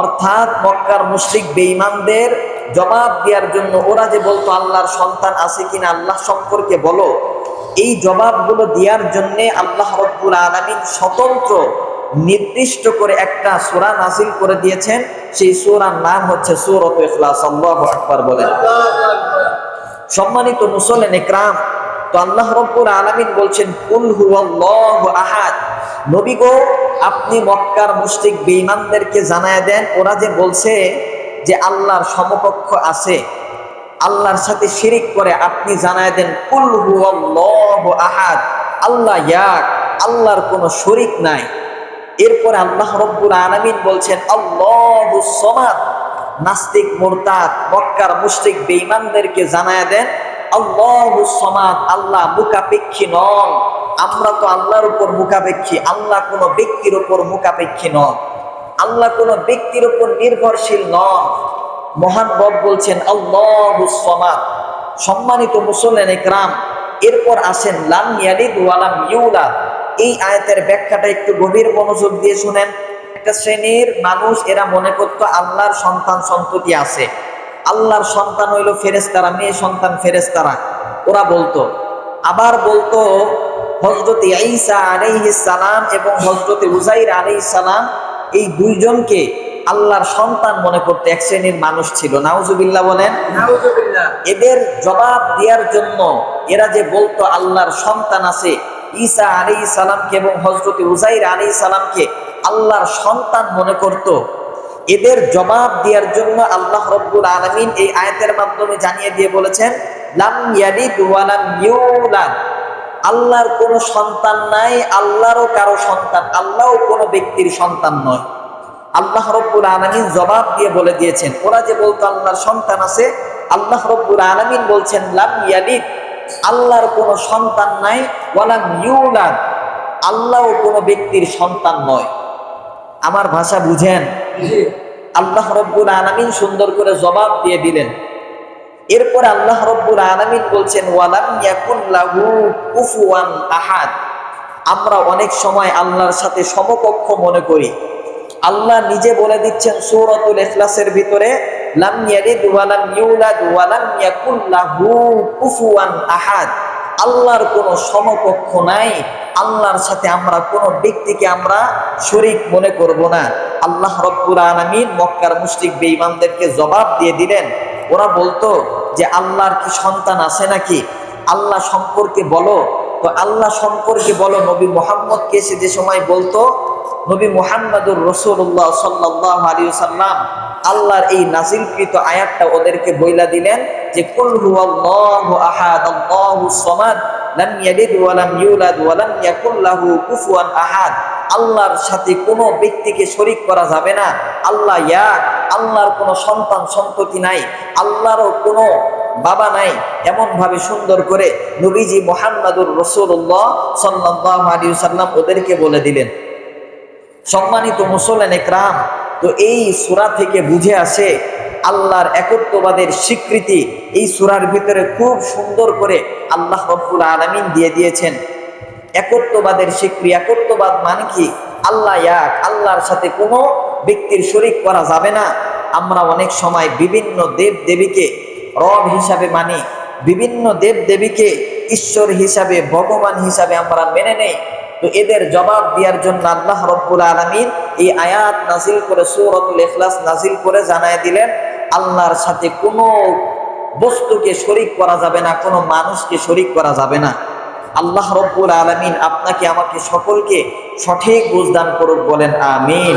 অর্থাৎ মক্কার মুশরিক বেঈমানদের জবাব দেওয়ার জন্য ওরা যে বলতো, আল্লাহর সন্তান আছে কিনা আল্লাহ সম্পর্কে বলো। এই জবাবগুলো দেওয়ার জন্য আল্লাহ রব্বুল আলমিন স্বতন্ত্র নির্দিষ্ট করে একটা সূরা নাজিল করে দিয়েছেন। সেই সূরার নাম হচ্ছে সূরত ইখলাস। আল্লাহু আকবার বলেন। সম্মানিত মুসলেন একরাম তো আল্লাহ রব্বুল আলামিন বলছেন, কুল হুয়াল্লাহু আহাদ। নবী গো, আপনি মক্কার মুশরিক বেঈমানদেরকে জানায় দেন, ওরা যে বলছে যে আল্লাহর সমকক্ষ আছে, আল্লাহর সাথে শিরিক করে, আপনি জানায় দেন, কুল হুয়াল্লাহু আহাদ। আল্লাহ ইয়াক, আল্লাহর কোনো শরিক নাই। এরপরে আল্লাহ রব্বুল আলামিন বলছেন, আল্লাহু সমাদ। নাস্তিক, মুরতাদ, মক্কার মুশরিক বেঈমানদেরকে জানায় দেন সমাদ, আল্লাহ মুখাপেক্ষী নন। আমরা তো আল্লাহর উপর মুখাপেক্ষী, আল্লাহ কোনো ব্যক্তির উপর মুখাপেক্ষী নন। আল্লাহ কোনো ব্যক্তির উপর নির্ভরশীল নন। মহান রব বলছেন সমাদ। সম্মানিত মুসল্লেন একরাম এরপর আসেন, লাম ইয়ালিদ ওয়ালাম ইউলাদ। এই আয়াতের ব্যাখ্যাটা একটু গভীর মনোযোগ দিয়ে শুনেন। একটা শ্রেণির মানুষ, এরা মনে করতো আল্লাহর সন্তান সন্ততি আছে। আল্লাহর সন্তান হইল ফেরেস্তারা মেয়ে সন্তান ফেরেস্তারা ওরা বলতো আবার বলতো হজরত ঈসা আলাইহিস সালাম এবং হজরত উজাইর আলাইহিস সালাম এই দুইজনকে আল্লাহর সন্তান মনে করতে এক শ্রেণির মানুষ ছিল। নাউজুবিল্লাহ বলেন। এদের জবাব দেওয়ার জন্য এরা যে বলতো আল্লাহর সন্তান আছে ঈসা আলী সালামকে এবং হজরত উজাইর আলী সালামকে আল্লাহর সন্তান মনে করত এদের জবাব দেওয়ার জন্য আল্লাহ রব্বুল আলমিন এই আয়াতের মাধ্যমে জানিয়ে দিয়ে বলেছেন, লাম আল্লাহর কোনো সন্তান নাই, আল্লাহরও কারও সন্তান, আল্লাহও কোনো ব্যক্তির সন্তান নয়। আল্লাহ রব্বুল আলমিন জবাব দিয়ে বলে দিয়েছেন, ওরা যে বলতো আল্লাহর সন্তান আছে, আল্লাহ রব্বুল আলমিন বলছেন, লাম ইয়ালিদ। আল্লাহর কোনো সন্তান নাই ওয়ালাম ইউলাদ। আল্লাহও কোনো ব্যক্তির সন্তান নয়। আমার ভাষা বুঝেন? আল্লাহ রব্বুল আলমিন সুন্দর করে জবাব দিয়ে দিলেন। এরপর আল্লাহ রব্বুল আলমিন বলছেন, ওয়ালাম আহাদ। আমরা অনেক সময় আল্লাহর সাথে সমকক্ষ মনে করি। আল্লাহ নিজে বলে দিচ্ছেন, সূরাতুল ইখলাসের ভিতরে ওয়ালাম আহাদ। আল্লাহর কোনো সমকক্ষ নাই। আল্লাহর সাথে আমরা, কোনো ব্যক্তিকে আমরা শরিক মনে করব না। আল্লাহ রব্বুল আলামিন মক্কার মুশরিক বেঈমানদেরকে জবাব দিয়ে দিলেন। ওরা বলতো যে, আল্লাহর কি সন্তান আছে নাকি? আল্লাহ সম্পর্কে বলো। তো আল্লাহ সম্পর্কে বলো, নবী মোহাম্মদকে এসে যে সময় বলতো, নবী মোহাম্মদুর রসুল্লাহ সাল্লাহ আলী সাল্লাম আল্লাহর এই নাজিলকৃত আয়াতটা ওদেরকে বইলা দিলেন যে আহাদ। আল্লাহর সাথে কোনো ব্যক্তিকে শরীক করা যাবে না। আল্লাহ ইয়াক, আল্লাহর কোনো সন্তান সন্ততি নাই, আল্লাহরও কোনো বাবা নাই এমন ভাবে সুন্দর করে নবীজি মোহাম্মদুর রসুল্লাহ সাল্লাহ আলী সাল্লাম ওদেরকে বলে দিলেন। সম্মানিত মুসলেন একরাম তো এই সুরা থেকে বুঝে আসে আল্লাহর একত্ববাদের স্বীকৃতি। এই সুরার ভিতরে খুব সুন্দর করে আল্লাহ রব্বুল আলমিন দিয়ে দিয়েছেন। একত্ববাদের স্বীকৃতি। একত্ববাদ মানে কি? আল্লাহ এক, আল্লাহর সাথে কোনো ব্যক্তির শরিক করা যাবে না। আমরা অনেক সময় বিভিন্ন দেব দেবীকে রব হিসাবে মানি, বিভিন্ন দেব দেবীকে ঈশ্বর হিসাবে, ভগবান হিসাবে আমরা মেনে নেই। তো এদের জবাব দেওয়ার জন্য আল্লাহ রব্বুল আলমিন এই আয়াত নাজিল করে, সৌরতুল এখলাস নাজিল করে জানায় দিলেন, আল্লাহর সাথে কোনো বস্তুকে শরিক করা যাবে না, কোনো মানুষকে শরিক করা যাবে না। আল্লাহ রব্বুল আলমিন আপনাকে, আমাকে সকলকে সঠিক বুঝদান করুক বলেন আমিন।